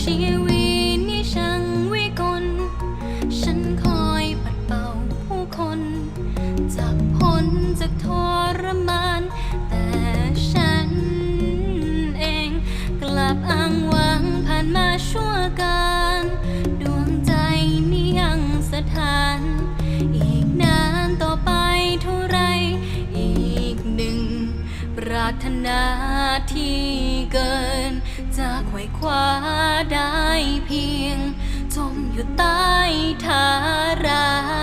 ชีวิตนี่ช่างวิกล ฉันคอยปัดเป่าผู้คน จากพ้นจากทรมาน แต่ฉันเองกลับอ้างหวังผ่านมาชั่วการ ดวงใจนี่ยังสถาน อีกนานต่อไปเท่าไร อีกหนึ่ง ปรารถนาที่เกินจะไขว่คว้า ได้เพียง จมอยู่ใต้ทารา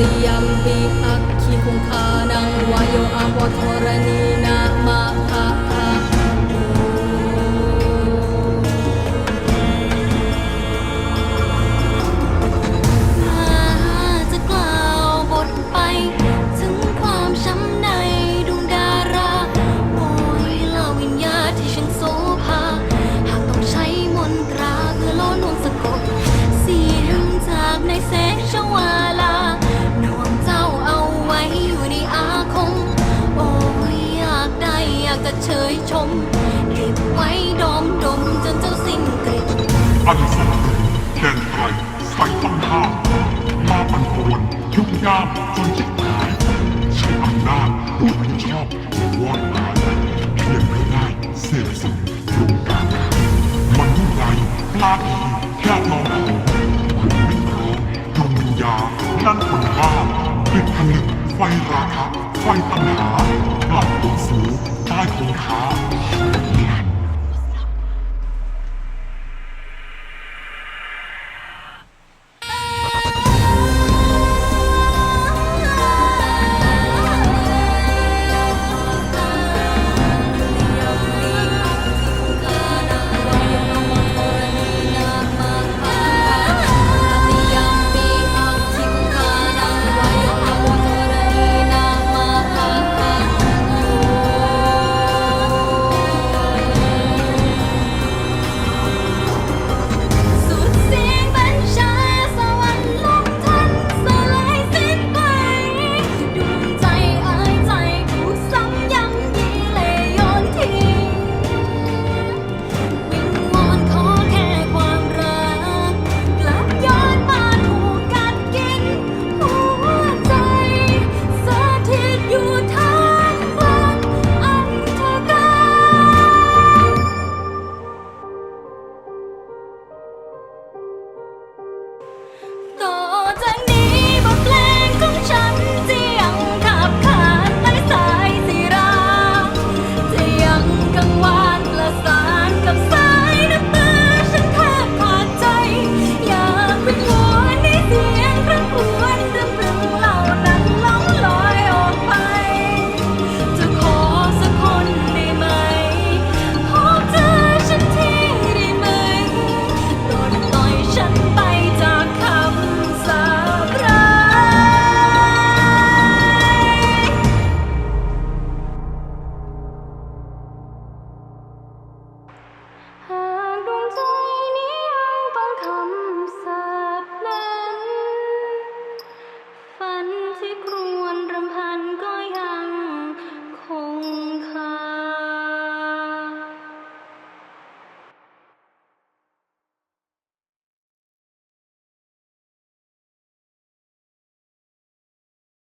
ติยัมปีอักขิคุงคานังวายโยอาปโทรณีนามาภะ ชมเก็บไว้ดอมดมจนเจ้าสิ้นกลิ่นอันสนาแดนไกลไฟต้องห้ามมาปันป่วนยุบยามจนจิตหายใช้อำนาจผู้อันชอบวอดหายเพียงเพื่ได้เสพสุขโครงการมันวุ่นวายปลาผีแค่ลองของหลงไม่ร้อดวงวิญญาณนั่นคนบ้าปิดผนึกไฟราคะไฟตัณหา หลับตัวสู